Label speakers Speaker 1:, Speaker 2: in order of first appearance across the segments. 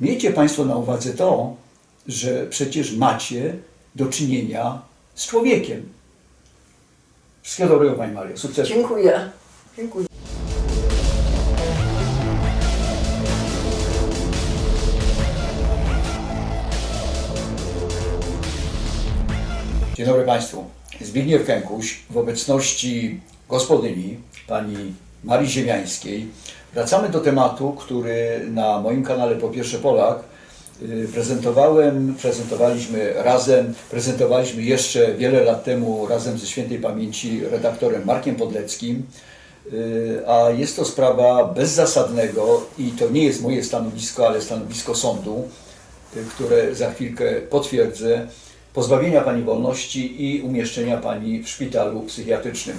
Speaker 1: Miejcie Państwo na uwadze to, że przecież macie do czynienia z człowiekiem. Wszystkiego dobrego Pani Mario, sukcesu.
Speaker 2: Dziękuję. Dziękuję.
Speaker 1: Dzień dobry Państwu. Zbigniew Kękuś w obecności gospodyni, pani Marii Ziemiańskiej. Wracamy do tematu, który na moim kanale Po Pierwsze Polak y, prezentowałem, prezentowaliśmy razem, prezentowaliśmy jeszcze wiele lat temu razem ze świętej pamięci redaktorem Markiem Podleckim. Y, A jest to sprawa bezzasadnego i to nie jest moje stanowisko, ale stanowisko sądu, y, które za chwilkę potwierdzę, pozbawienia Pani wolności i umieszczenia Pani w szpitalu psychiatrycznym.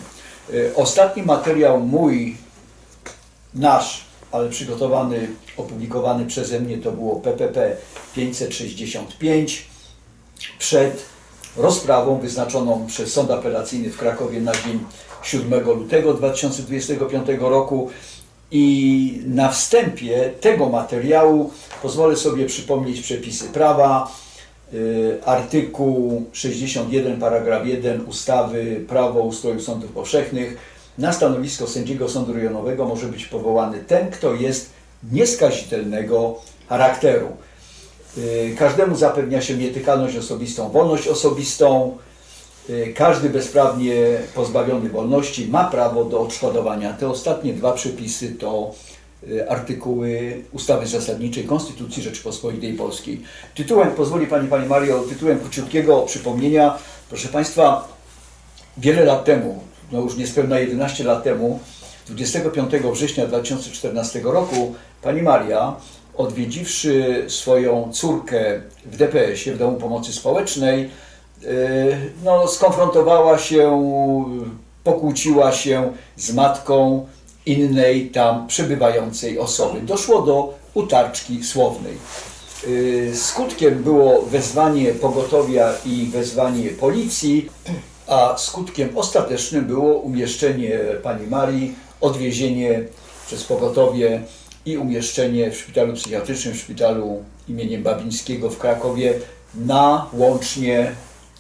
Speaker 1: Y, Ostatni materiał mój, nasz, ale przygotowany, opublikowany przeze mnie to było PPP 565 przed rozprawą wyznaczoną przez Sąd Apelacyjny w Krakowie na dzień 7 lutego 2025 roku. I na wstępie tego materiału pozwolę sobie przypomnieć przepisy prawa. Y, Artykuł 61, paragraf 1 ustawy Prawo o ustroju sądów powszechnych. Na stanowisko sędziego sądu rejonowego może być powołany ten, kto jest nieskazitelnego charakteru. Y, Każdemu zapewnia się nietykalność osobistą, wolność osobistą. Y, Każdy bezprawnie pozbawiony wolności ma prawo do odszkodowania. Te ostatnie dwa przepisy to artykuły ustawy zasadniczej Konstytucji Rzeczypospolitej Polskiej. Tytułem, pozwoli Pani, Pani Mario, tytułem króciutkiego przypomnienia, proszę Państwa, wiele lat temu, no już niespełna 11 lat temu, 25 września 2014 roku, Pani Maria, odwiedziwszy swoją córkę w DPS-ie, w Domu Pomocy Społecznej, yy, no, skonfrontowała się, pokłóciła się z matką innej tam przebywającej osoby. Doszło do utarczki słownej. Yy, Skutkiem było wezwanie pogotowia i wezwanie policji, a skutkiem ostatecznym było umieszczenie pani Marii, odwiezienie przez pogotowie i umieszczenie w szpitalu psychiatrycznym, w szpitalu imieniem Babińskiego w Krakowie na łącznie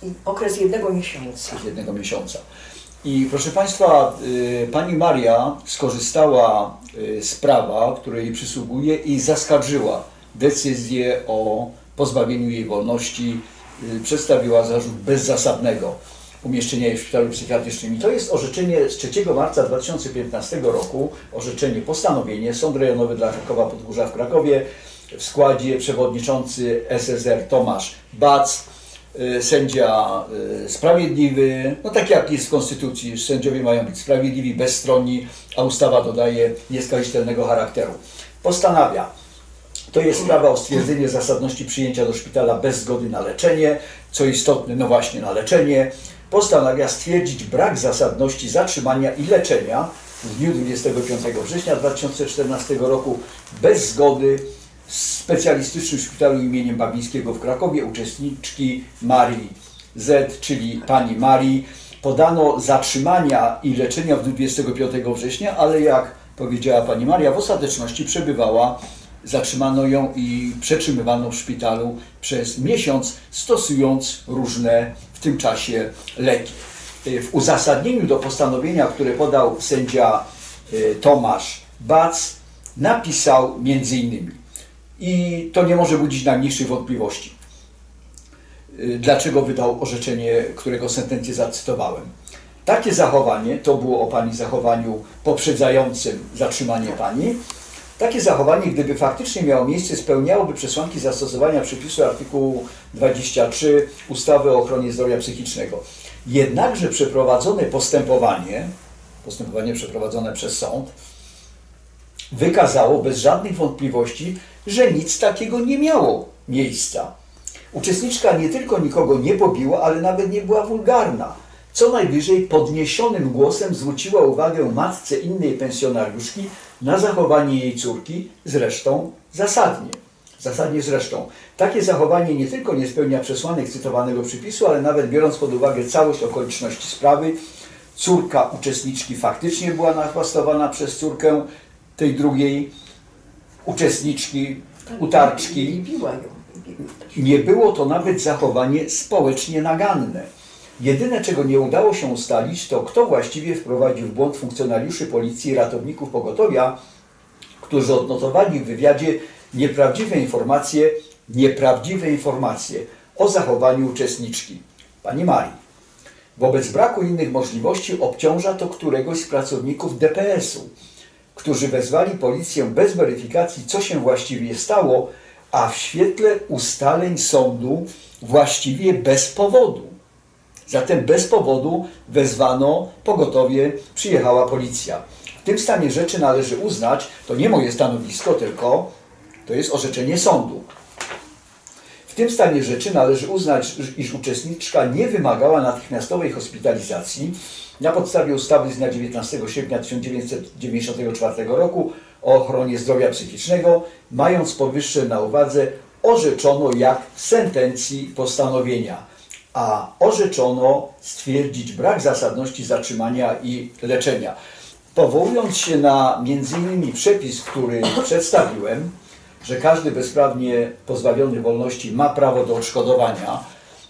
Speaker 2: I okres jednego miesiąca.
Speaker 1: jednego miesiąca. I proszę Państwa, y, pani Maria skorzystała y, z prawa, które jej przysługuje i zaskarżyła decyzję o pozbawieniu jej wolności. Y, Przedstawiła zarzut bezzasadnego umieszczenia jej w szpitalu psychiatrycznym. I to jest orzeczenie z 3 marca 2015 roku, orzeczenie, postanowienie, Sąd Rejonowy dla Krakowa Podgórza w Krakowie w składzie przewodniczący SSR Tomasz Bac, sędzia y, sprawiedliwy, no tak jak jest w Konstytucji, sędziowie mają być sprawiedliwi, bezstronni, a ustawa dodaje nieskazitelnego charakteru. Postanawia, to jest sprawa o stwierdzenie zasadności przyjęcia do szpitala bez zgody na leczenie, co istotne, no właśnie na leczenie. Postanawia stwierdzić brak zasadności zatrzymania i leczenia w dniu 25 września 2014 roku bez zgody specjalistycznym szpitalu imieniem Babińskiego w Krakowie uczestniczki Marii Z, czyli pani Marii. Podano zatrzymania i leczenia w dniu 25 września, ale jak powiedziała pani Maria, w ostateczności przebywała Zatrzymano ją i przetrzymywano w szpitalu przez miesiąc, stosując różne w tym czasie leki. Y, W uzasadnieniu do postanowienia, które podał sędzia y, Tomasz Bac, napisał między innymi, i to nie może budzić najmniejszych wątpliwości, y, dlaczego wydał orzeczenie, którego sentencję zacytowałem. Takie zachowanie, to było o Pani zachowaniu poprzedzającym zatrzymanie Pani, takie zachowanie, gdyby faktycznie miało miejsce, spełniałoby przesłanki zastosowania przepisu artykułu 23 ustawy o ochronie zdrowia psychicznego. Jednakże przeprowadzone postępowanie, postępowanie przeprowadzone przez sąd, wykazało bez żadnych wątpliwości, że nic takiego nie miało miejsca. Uczestniczka nie tylko nikogo nie pobiła, ale nawet nie była wulgarna. Co najwyżej podniesionym głosem zwróciła uwagę matce innej pensjonariuszki na zachowanie jej córki, zresztą zasadnie. Zasadnie zresztą. Takie zachowanie nie tylko nie spełnia przesłanek cytowanego przepisu, ale nawet biorąc pod uwagę całość okoliczności sprawy, córka uczestniczki faktycznie była nachwastowana przez córkę tej drugiej uczestniczki, utarczki.
Speaker 2: I biła ją. i biła też.
Speaker 1: Nie było to nawet zachowanie społecznie naganne. Jedyne, czego nie udało się ustalić, to kto właściwie wprowadził w błąd funkcjonariuszy policji i ratowników pogotowia, którzy odnotowali w wywiadzie nieprawdziwe informacje, nieprawdziwe informacje o zachowaniu uczestniczki, pani Marii. Wobec braku innych możliwości obciąża to któregoś z pracowników DPS-u, którzy wezwali policję bez weryfikacji, co się właściwie stało, a w świetle ustaleń sądu właściwie bez powodu. Zatem bez powodu wezwano pogotowie, przyjechała policja. W tym stanie rzeczy należy uznać, to nie moje stanowisko, tylko to jest orzeczenie sądu. Tym stanie rzeczy należy uznać, iż uczestniczka nie wymagała natychmiastowej hospitalizacji na podstawie ustawy z dnia 19 sierpnia 1994 roku o ochronie zdrowia psychicznego, mając powyższe na uwadze, orzeczono jak w sentencji postanowienia, a orzeczono stwierdzić brak zasadności zatrzymania i leczenia. Powołując się na m.in. przepis, który przedstawiłem, że każdy bezprawnie pozbawiony wolności ma prawo do odszkodowania,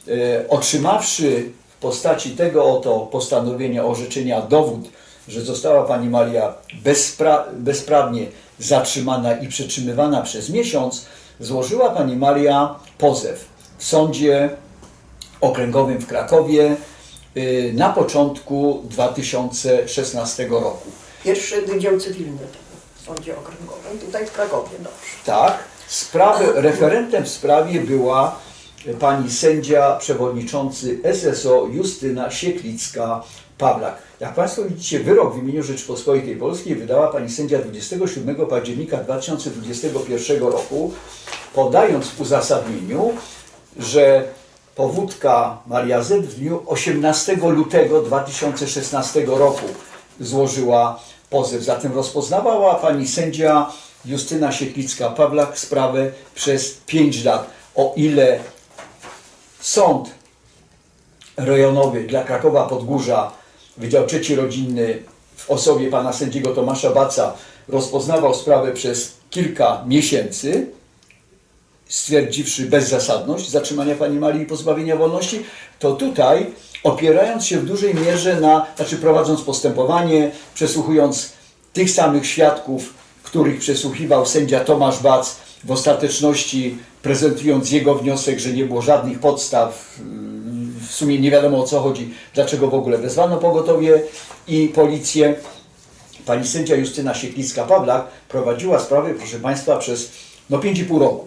Speaker 1: e, otrzymawszy w postaci tego oto postanowienia orzeczenia dowód, że została pani Maria bezpra bezprawnie zatrzymana i przetrzymywana przez miesiąc, złożyła pani Maria pozew w sądzie okręgowym w Krakowie y, na początku 2016 roku.
Speaker 2: Pierwszy Wydział Cywilny w Sądzie Okręgowym, tutaj w Krakowie, dobrze.
Speaker 1: Tak, sprawy, referentem w sprawie była pani sędzia przewodniczący SSO Justyna Sieklicka-Pawlak. Jak Państwo widzicie, wyrok w imieniu Rzeczypospolitej Polskiej wydała pani sędzia 27 października 2021 roku, podając w uzasadnieniu, że powódka Maria Z w dniu 18 lutego 2016 roku złożyła pozew. Zatem rozpoznawała pani sędzia Justyna Sieklicka-Pawlak sprawę przez 5 lat. O ile sąd rejonowy dla Krakowa Podgórza, Wydział Trzeci Rodzinny w osobie pana sędziego Tomasza Baca rozpoznawał sprawę przez kilka miesięcy, stwierdziwszy bezzasadność zatrzymania pani Marii i pozbawienia wolności, to tutaj, opierając się w dużej mierze na, znaczy prowadząc postępowanie, przesłuchując tych samych świadków, których przesłuchiwał sędzia Tomasz Bac, w ostateczności prezentując jego wniosek, że nie było żadnych podstaw, yy, w sumie nie wiadomo o co chodzi, dlaczego w ogóle wezwano pogotowie i policję. Pani sędzia Justyna Sieklicka-Pawlak prowadziła sprawę, proszę Państwa, przez no 5,5 roku.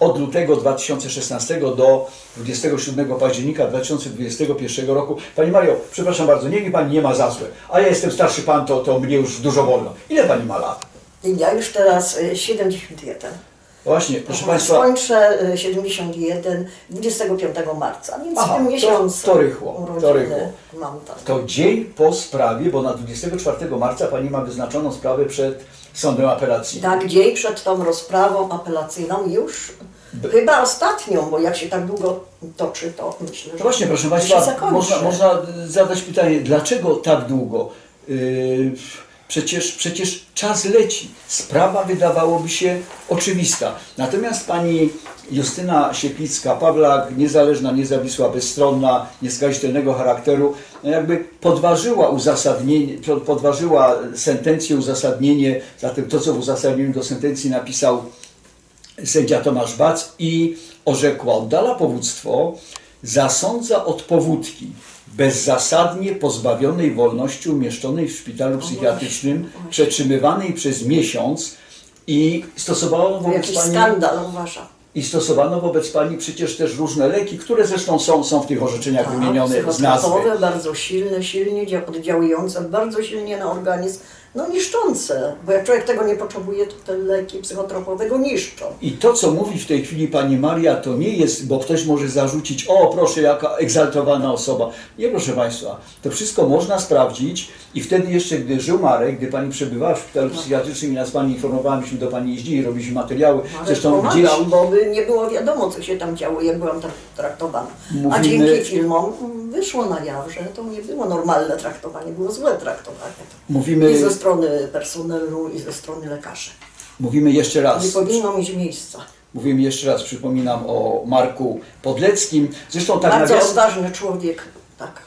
Speaker 1: Od lutego 2016 do 27 października 2021 roku. Pani Mario, przepraszam bardzo, niech mi Pani nie ma za złe, a ja jestem starszy Pan, to, to mnie już dużo wolno. Ile Pani ma lat?
Speaker 2: Ja już teraz y, 71.
Speaker 1: Właśnie, proszę
Speaker 2: Aha,
Speaker 1: Państwa,
Speaker 2: Skończę y, 71 25 marca, więc
Speaker 1: Aha,
Speaker 2: w tym
Speaker 1: to-
Speaker 2: miesiącu
Speaker 1: to rychło, to rychło.
Speaker 2: mam tak.
Speaker 1: to dzień po sprawie, bo na 24 marca Pani ma wyznaczoną sprawę przed sądem apelacyjnym.
Speaker 2: Tak, dzień przed tą rozprawą apelacyjną już chyba ostatnią, bo jak się tak długo toczy, to myślę, że
Speaker 1: właśnie, proszę Państwa, można, można zadać pytanie, dlaczego tak długo? Yy, przecież, przecież czas leci. Sprawa wydawałoby się oczywista. Natomiast pani Justyna Sieklicka-Pawlak, niezależna, niezawisła, bezstronna, nieskazitelnego charakteru, no jakby podważyła uzasadnienie, pod- podważyła sentencję, uzasadnienie, zatem to, co w uzasadnieniu do sentencji napisał sędzia Tomasz Bac i orzekła, oddala powództwo, zasądza od powódki bezzasadnie pozbawionej wolności umieszczonej w szpitalu psychiatrycznym, przetrzymywanej przez miesiąc i stosowano wobec
Speaker 2: Jakiś
Speaker 1: pani
Speaker 2: skandal uważam.
Speaker 1: i stosowano wobec pani przecież też różne leki, które zresztą są, są w tych orzeczeniach wymienione z nazwy.
Speaker 2: Tak, bardzo silne, silnie dzia- oddziałujące, bardzo silnie na organizm, no niszczące, bo jak człowiek tego nie potrzebuje, to te leki psychotropowe go niszczą.
Speaker 1: I to, co mówi w tej chwili pani Maria, to nie jest, bo ktoś może zarzucić, o proszę, jaka egzaltowana osoba. Nie, proszę Państwa, to wszystko można sprawdzić i wtedy jeszcze, gdy żył Marek, gdy pani przebywała w szpitalu psychiatrycznym i nas pani informowała, myśmy do pani jeździli, robiliśmy materiały,
Speaker 2: Ale
Speaker 1: zresztą
Speaker 2: pomagam,
Speaker 1: gdzieś...
Speaker 2: bo by nie było wiadomo, co się tam działo, jak byłam tra- traktowana. A
Speaker 1: Mówimy-
Speaker 2: dzięki filmom wyszło na jaw, że to nie było normalne traktowanie, było złe traktowanie.
Speaker 1: Mówimy,
Speaker 2: strony personelu, i ze strony lekarzy.
Speaker 1: Mówimy jeszcze raz.
Speaker 2: Nie powinno mieć miejsca.
Speaker 1: Mówimy jeszcze raz, przypominam o Marku Podleckim. Zresztą tak
Speaker 2: Bardzo
Speaker 1: nawias,
Speaker 2: odważny człowiek, tak.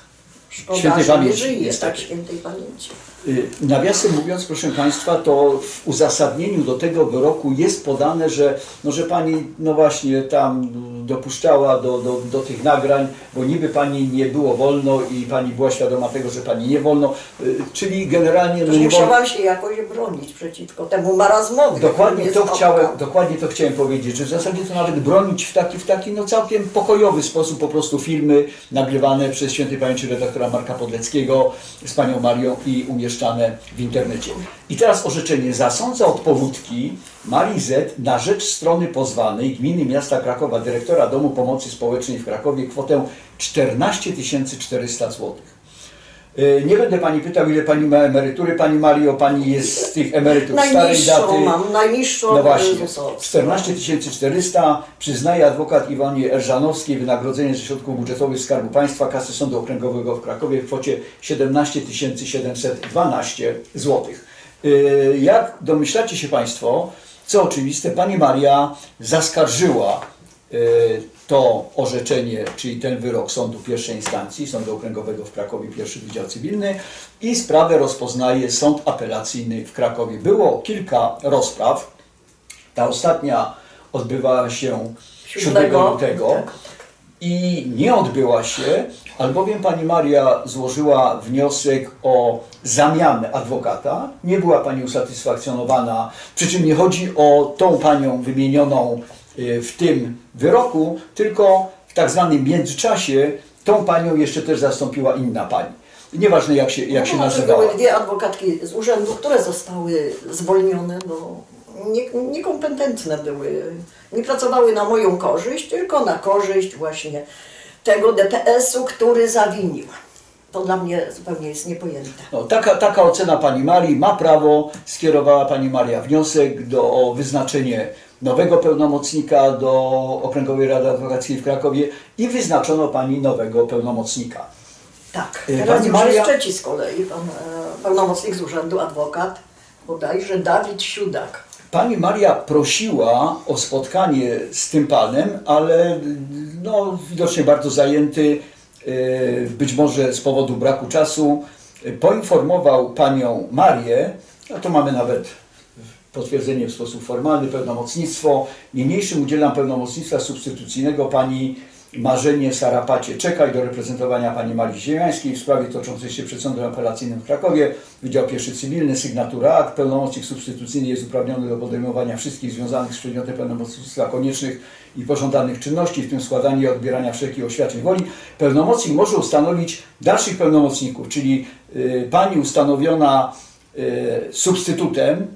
Speaker 2: Szkoda,
Speaker 1: Świętej
Speaker 2: że nie
Speaker 1: pamięci,
Speaker 2: żyje,
Speaker 1: niestety.
Speaker 2: tak świętej pamięci.
Speaker 1: Y, nawiasem mówiąc, proszę Państwa, to w uzasadnieniu do tego wyroku jest podane, że, no, że Pani, no właśnie, tam dopuszczała do, do, do tych nagrań, bo niby Pani nie było wolno i Pani była świadoma tego, że Pani nie wolno, y, czyli generalnie no, nie wolno.
Speaker 2: musiałam się jakoś bronić przeciwko temu marazmowi.
Speaker 1: Dokładnie to, chciałem, dokładnie to chciałem powiedzieć, że w zasadzie to nawet bronić w taki, w taki no całkiem pokojowy sposób po prostu filmy nagrywane przez świętej pamięci redaktora Marka Podleckiego z panią Marią i umieszczane w internecie. I teraz orzeczenie zasądza od powódki Marii Z na rzecz strony pozwanej gminy miasta Krakowa, dyrektora Domu Pomocy Społecznej w Krakowie kwotę 14 400 złotych. Y, Nie będę Pani pytał, ile Pani ma emerytury. Pani Mario, Pani jest z tych emerytur starej daty.
Speaker 2: mam, najniższą
Speaker 1: No właśnie,
Speaker 2: ZUS-owską.
Speaker 1: 14 400 przyznaje adwokat Iwanie Erżanowskiej wynagrodzenie ze środków budżetowych Skarbu Państwa Kasy Sądu Okręgowego w Krakowie w kwocie 17 712 zł. Jak domyślacie się Państwo, co oczywiste, Pani Maria zaskarżyła y, to orzeczenie, czyli ten wyrok sądu pierwszej instancji, Sądu Okręgowego w Krakowie, pierwszy Wydział Cywilny i sprawę rozpoznaje Sąd Apelacyjny w Krakowie. Było kilka rozpraw. Ta ostatnia odbywała się 7
Speaker 2: Siódmego,
Speaker 1: lutego
Speaker 2: tak.
Speaker 1: i nie odbyła się, albowiem pani Maria złożyła wniosek o zamianę adwokata. Nie była pani usatysfakcjonowana, przy czym nie chodzi o tą panią wymienioną w tym wyroku, tylko w tak zwanym międzyczasie tą panią jeszcze też zastąpiła inna pani. Nieważne jak się, jak się
Speaker 2: No, że
Speaker 1: nazywała.
Speaker 2: Były dwie adwokatki z urzędu, które zostały zwolnione, bo nie, niekompetentne były. Nie pracowały na moją korzyść, tylko na korzyść właśnie tego DPS-u, który zawinił. To dla mnie zupełnie jest niepojęte.
Speaker 1: No, taka, taka ocena pani Marii ma prawo. Skierowała pani Maria wniosek do, o wyznaczenie nowego pełnomocnika do Okręgowej Rady Adwokackiej w Krakowie i wyznaczono pani nowego pełnomocnika.
Speaker 2: Tak,
Speaker 1: Y,
Speaker 2: teraz
Speaker 1: pani
Speaker 2: już
Speaker 1: Maria-
Speaker 2: jest trzeci z kolei, pan e, pełnomocnik z urzędu, adwokat, bodajże Dawid Siudak.
Speaker 1: Pani Maria prosiła o spotkanie z tym panem, ale no, widocznie bardzo zajęty, yy, być może z powodu braku czasu, poinformował panią Marię, a to mamy nawet potwierdzenie w sposób formalny, pełnomocnictwo. Niniejszym udzielam pełnomocnictwa substytucyjnego pani Marzenie Sarapacie Czekaj do reprezentowania pani Marii Ziemiańskiej w sprawie toczącej się przed Sądem Apelacyjnym w Krakowie. Wydział Pierwszy Cywilny, sygnatura akt. Pełnomocnik substytucyjny jest uprawniony do podejmowania wszystkich związanych z przedmiotem pełnomocnictwa koniecznych i pożądanych czynności, w tym składania i odbierania wszelkich oświadczeń woli. Pełnomocnik może ustanowić dalszych pełnomocników, czyli y, pani ustanowiona y, substytutem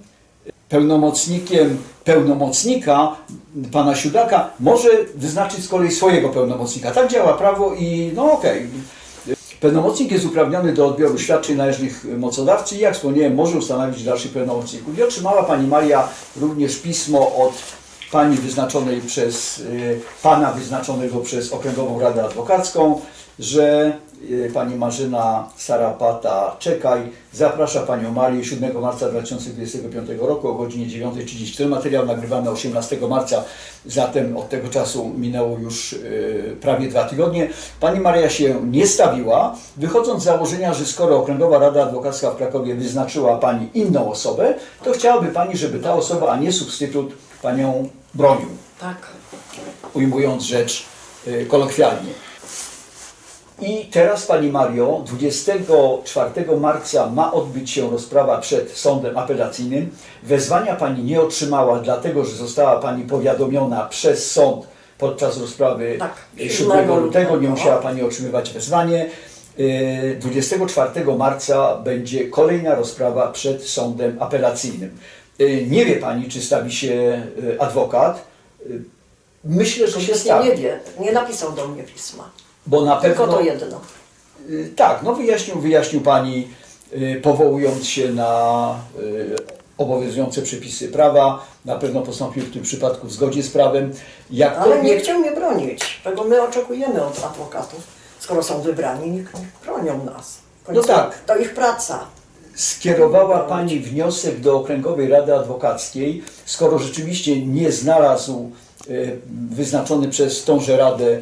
Speaker 1: pełnomocnikiem pełnomocnika, pana Siudaka, może wyznaczyć z kolei swojego pełnomocnika. Tak działa prawo i no okej. Pełnomocnik jest uprawniony do odbioru świadczeń należnych mocodawcy i jak wspomniałem, może ustanowić dalszych pełnomocników. I otrzymała pani Maria również pismo od pani wyznaczonej przez, y, pana wyznaczonego przez Okręgową Radę Adwokacką, że pani Marzyna Sarapata Czekaj zaprasza panią Marię 7 marca 2025 roku o godzinie 9.30. Materiał nagrywamy 18 marca, zatem od tego czasu minęło już y, prawie dwa tygodnie. Pani Maria się nie stawiła, wychodząc z założenia, że skoro Okręgowa Rada Adwokacka w Krakowie wyznaczyła pani inną osobę, to chciałaby pani, żeby ta osoba, a nie substytut, panią bronił,
Speaker 2: Tak.
Speaker 1: ujmując rzecz y, kolokwialnie. I teraz Pani Mario, 24 marca ma odbyć się rozprawa przed sądem apelacyjnym. Wezwania Pani nie otrzymała, dlatego że została Pani powiadomiona przez sąd podczas rozprawy
Speaker 2: Tak,
Speaker 1: 7
Speaker 2: 7
Speaker 1: lutego. Nie musiała Pani otrzymywać wezwanie. Y, 24 marca będzie kolejna rozprawa przed sądem apelacyjnym. Y, Nie wie Pani, czy stawi się y, adwokat. Y, Myślę, że się stawi.
Speaker 2: nie wie, nie napisał do mnie pisma.
Speaker 1: Bo na
Speaker 2: Tylko
Speaker 1: pewno
Speaker 2: to jedno.
Speaker 1: Y, Tak, no wyjaśnił, wyjaśnił Pani, y, powołując się na y, obowiązujące przepisy prawa. Na pewno postąpił w tym przypadku w zgodzie z prawem. Jak
Speaker 2: Ale nie chciał mnie bronić, czego my oczekujemy od adwokatów. Skoro są wybrani, niech niech bronią nas. Końcu
Speaker 1: No tak.
Speaker 2: To ich praca.
Speaker 1: skierowała Pani wniosek do Okręgowej Rady Adwokackiej, skoro rzeczywiście nie znalazł wyznaczony przez tąże Radę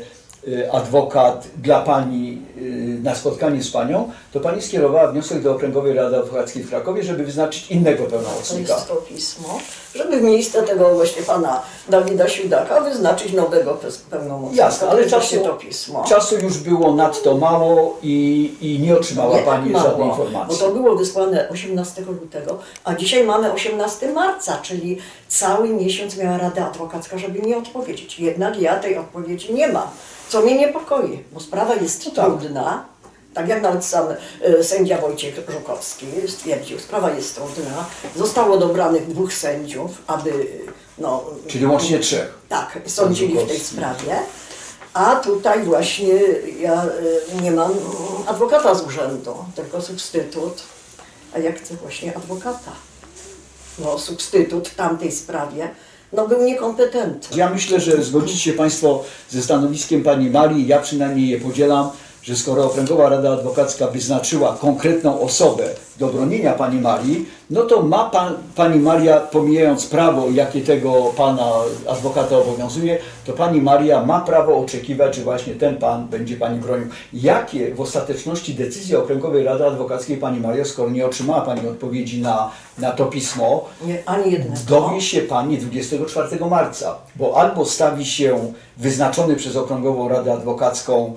Speaker 1: adwokat dla Pani e, na spotkanie z Panią, to Pani skierowała wniosek do Okręgowej Rady Adwokackiej w Krakowie, żeby wyznaczyć innego
Speaker 2: To
Speaker 1: pełnomocnika.
Speaker 2: jest to pismo, żeby w miejsce tego właśnie pana Dawida Siudaka wyznaczyć nowego pe- pełnomocnika.
Speaker 1: Jasne,
Speaker 2: To
Speaker 1: ale czasu,
Speaker 2: to pismo.
Speaker 1: czasu już było nadto mało i, i nie otrzymała
Speaker 2: Nie tak
Speaker 1: Pani
Speaker 2: mało,
Speaker 1: żadnej
Speaker 2: Bo
Speaker 1: informacji.
Speaker 2: to było wysłane 18 lutego, a dzisiaj mamy 18 marca, czyli cały miesiąc miała Rada Adwokacka, żeby mi odpowiedzieć. Jednak ja tej odpowiedzi nie mam, co mnie niepokoi, bo sprawa jest
Speaker 1: No tak.
Speaker 2: trudna. Tak jak nawet sam e, sędzia Wojciech Żukowski stwierdził, sprawa jest trudna. Zostało dobranych dwóch sędziów, aby no,
Speaker 1: Czyli łącznie trzech.
Speaker 2: tak, sądzili w tej sprawie. A tutaj właśnie ja y, nie mam adwokata z urzędu, tylko substytut. A ja chcę właśnie adwokata. No, substytut w tamtej sprawie no, był niekompetentny.
Speaker 1: Ja myślę, że zgodzicie się Państwo ze stanowiskiem Pani Marii, ja przynajmniej je podzielam, że skoro Okręgowa Rada Adwokacka wyznaczyła konkretną osobę do bronienia Pani Marii, no to ma pan, Pani Maria, pomijając prawo, jakie tego Pana adwokata obowiązuje, to Pani Maria ma prawo oczekiwać, że właśnie ten Pan będzie Pani bronił. Jakie w ostateczności decyzje Okręgowej Rady Adwokackiej Pani Maria, skoro nie otrzymała Pani odpowiedzi na, na to pismo,
Speaker 2: Nie, ani jednego.
Speaker 1: Dowie się Pani 24 marca, bo albo stawi się wyznaczony przez Okręgową Radę Adwokacką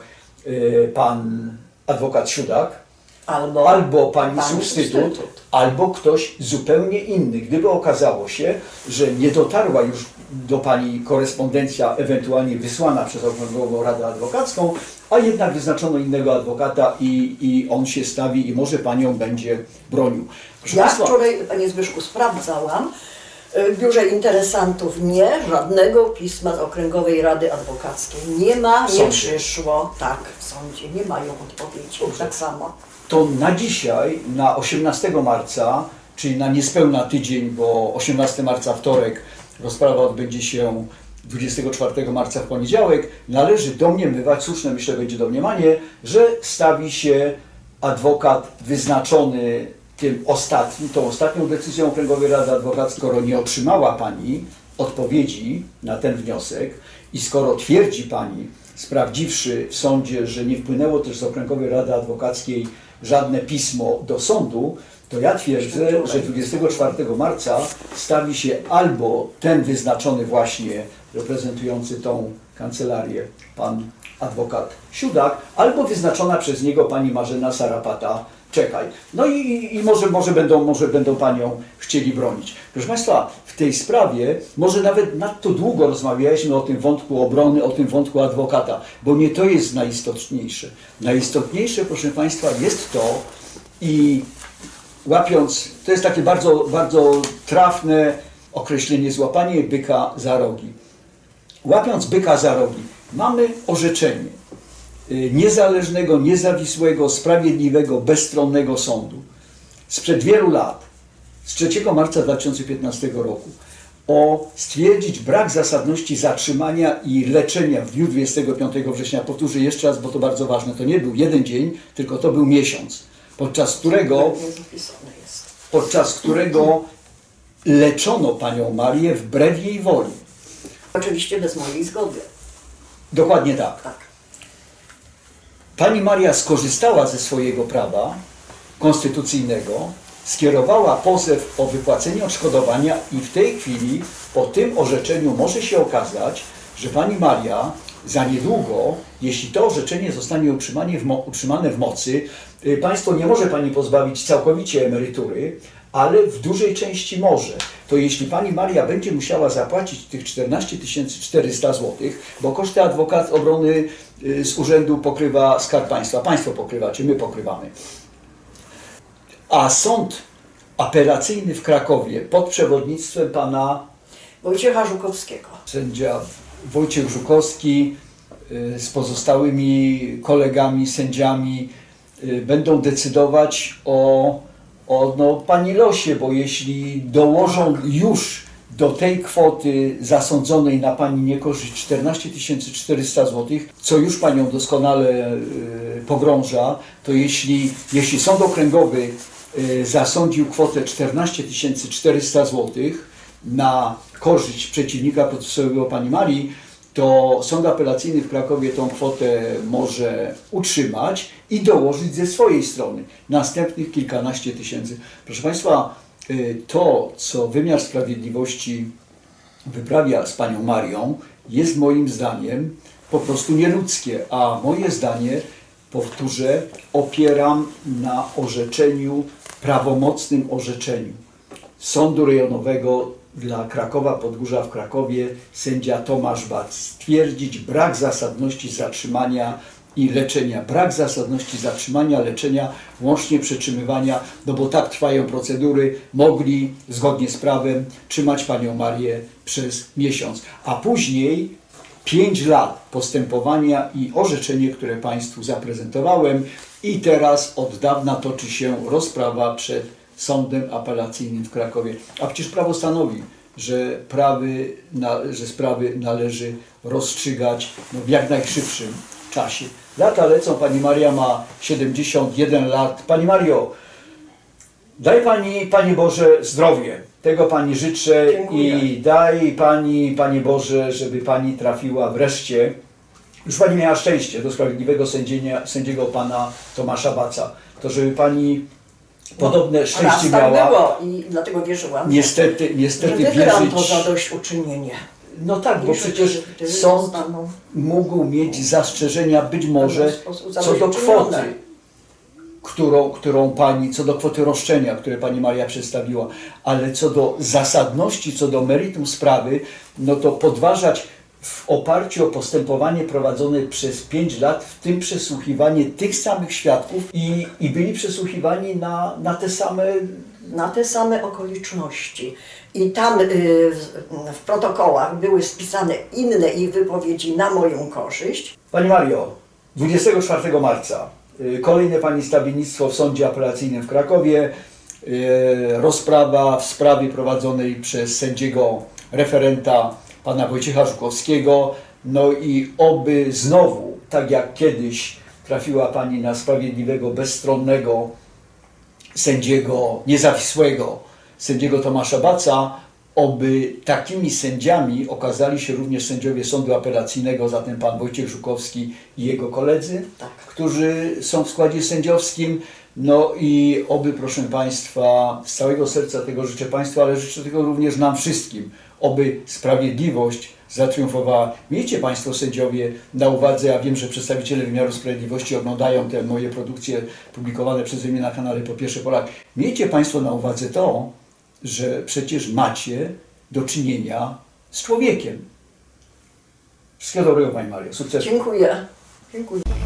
Speaker 1: pan adwokat Siudak,
Speaker 2: Albo,
Speaker 1: albo pani
Speaker 2: pani
Speaker 1: substytut, albo ktoś zupełnie inny. Gdyby okazało się, że nie dotarła już do Pani korespondencja ewentualnie wysłana przez Okręgową Radę Adwokacką, a jednak wyznaczono innego adwokata i, i on się stawi i może Panią będzie bronił. Proszę
Speaker 2: Ja
Speaker 1: Państwa,
Speaker 2: wczoraj, Panie Zbyszku, sprawdzałam. W biurze interesantów nie, żadnego pisma z Okręgowej Rady Adwokackiej nie ma, nie
Speaker 1: sądzie.
Speaker 2: przyszło. Tak, w sądzie nie mają odpowiedzi. Tak samo.
Speaker 1: to na dzisiaj, na 18 marca, czyli na niespełna tydzień, bo 18 marca wtorek, rozprawa odbędzie się 24 marca w poniedziałek, należy domniemywać, słuszne myślę będzie domniemanie, że stawi się adwokat wyznaczony tym ostatnim, tą ostatnią decyzją Okręgowej Rady Adwokackiej, skoro nie otrzymała Pani odpowiedzi na ten wniosek i skoro twierdzi Pani, sprawdziwszy w sądzie, że nie wpłynęło też z Okręgowej Rady Adwokackiej żadne pismo do sądu, to ja twierdzę, że 24 marca stawi się albo ten wyznaczony właśnie reprezentujący tą kancelarię, pan adwokat Siudak, albo wyznaczona przez niego pani Marzena Sarapata Czekaj. No i, i może, może, będą, może będą panią chcieli bronić. Proszę Państwa, w tej sprawie może nawet nadto długo rozmawialiśmy o tym wątku obrony, o tym wątku adwokata, bo nie to jest najistotniejsze. Najistotniejsze, proszę Państwa, jest to i łapiąc, to jest takie bardzo, bardzo trafne określenie, złapanie byka za rogi. Łapiąc byka za rogi, mamy orzeczenie niezależnego, niezawisłego, sprawiedliwego, bezstronnego sądu sprzed wielu lat, z 3 marca 2015 roku, o stwierdzić brak zasadności zatrzymania i leczenia w dniu 25 września. Powtórzę jeszcze raz, bo to bardzo ważne. To nie był jeden dzień, tylko to był miesiąc, podczas którego
Speaker 2: jest.
Speaker 1: podczas którego leczono panią Marię wbrew jej woli.
Speaker 2: Oczywiście bez mojej zgody.
Speaker 1: Dokładnie tak.
Speaker 2: Tak.
Speaker 1: Pani Maria skorzystała ze swojego prawa konstytucyjnego, skierowała pozew o wypłacenie odszkodowania i w tej chwili, po tym orzeczeniu, może się okazać, że pani Maria za niedługo, jeśli to orzeczenie zostanie utrzymane w, mocy, y, państwo nie może pani pozbawić całkowicie emerytury, ale w dużej części może. To jeśli pani Maria będzie musiała zapłacić tych 14 400 zł, bo koszty adwokat obrony y, z urzędu pokrywa Skarb Państwa, państwo pokrywacie, my pokrywamy. A sąd apelacyjny w Krakowie pod przewodnictwem pana
Speaker 2: Wojciecha Żukowskiego.
Speaker 1: sędzia Wojciech Żukowski y, z pozostałymi kolegami, sędziami y, będą decydować o, o no, pani losie, bo jeśli dołożą już do tej kwoty zasądzonej na pani niekorzyść 14 400 zł, co już panią doskonale y, pogrąża, to jeśli, jeśli sąd okręgowy y, zasądził kwotę 14 400 zł na korzyść przeciwnika procesowego pani Marii, to sąd apelacyjny w Krakowie tą kwotę może utrzymać i dołożyć ze swojej strony następnych kilkanaście tysięcy. Proszę Państwa, y, to co wymiar sprawiedliwości wyprawia z panią Marią jest moim zdaniem po prostu nieludzkie, a moje zdanie, powtórzę, opieram na orzeczeniu, prawomocnym orzeczeniu Sądu Rejonowego dla Krakowa Podgórza w Krakowie sędzia Tomasz Bac stwierdzić brak zasadności zatrzymania i leczenia, brak zasadności zatrzymania, leczenia, łącznie przetrzymywania, no bo tak trwają procedury, mogli zgodnie z prawem trzymać panią Marię przez miesiąc, a później 5 lat postępowania i orzeczenie, które Państwu zaprezentowałem i teraz od dawna toczy się rozprawa przed Sądem Apelacyjnym w Krakowie. A przecież prawo stanowi, że, prawy, na, że sprawy należy rozstrzygać no, w jak najszybszym czasie. Lata lecą, Pani Maria ma 71 lat. Pani Mario, Daj Pani, Panie Boże, zdrowie. Tego Pani życzę
Speaker 2: Dziękuję.
Speaker 1: i daj Pani, Panie Boże, żeby Pani trafiła wreszcie, już Pani miała szczęście do sprawiedliwego sędzienia, sędziego Pana Tomasza Baca, to żeby Pani podobne
Speaker 2: Raz
Speaker 1: szczęście
Speaker 2: tak
Speaker 1: miała.
Speaker 2: było i dlatego wierzyłam,
Speaker 1: Niestety,
Speaker 2: że
Speaker 1: niestety
Speaker 2: wygram to
Speaker 1: wierzyć.
Speaker 2: zadośćuczynienie.
Speaker 1: No tak, bo przecież
Speaker 2: że-
Speaker 1: sąd
Speaker 2: zostaną
Speaker 1: mógł mieć zastrzeżenia być może
Speaker 2: w sposób
Speaker 1: co do
Speaker 2: zadośćuczynione.
Speaker 1: kwoty, którą, którą pani, co do kwoty roszczenia, które pani Maria przedstawiła, ale co do zasadności, co do meritum sprawy, no to podważać w oparciu o postępowanie prowadzone przez 5 lat, w tym przesłuchiwanie tych samych świadków i, i byli przesłuchiwani na, na te same
Speaker 2: na te same okoliczności. I tam y, w, protokołach były spisane inne ich wypowiedzi na moją korzyść.
Speaker 1: Pani Mario, 24 marca y, kolejne Pani stawiennictwo w Sądzie Apelacyjnym w Krakowie, y, rozprawa w sprawie prowadzonej przez sędziego referenta Pana Wojciecha Żukowskiego, no i oby znowu, tak jak kiedyś trafiła Pani na sprawiedliwego, bezstronnego sędziego niezawisłego, sędziego Tomasza Baca, oby takimi sędziami okazali się również sędziowie Sądu Apelacyjnego, zatem pan Wojciech Żukowski i jego koledzy,
Speaker 2: Tak.
Speaker 1: którzy są w składzie sędziowskim. No i oby, proszę Państwa, z całego serca tego życzę Państwu, ale życzę tego również nam wszystkim, oby sprawiedliwość zatriumfowała. Miejcie Państwo sędziowie na uwadze, ja wiem, że przedstawiciele wymiaru sprawiedliwości oglądają te moje produkcje publikowane przeze mnie na kanale Po Pierwsze Polak. Miejcie Państwo na uwadze to, że przecież macie do czynienia z człowiekiem. Wszystkiego dobrego Pani Mario, sukcesu.
Speaker 2: Dziękuję. Dziękuję.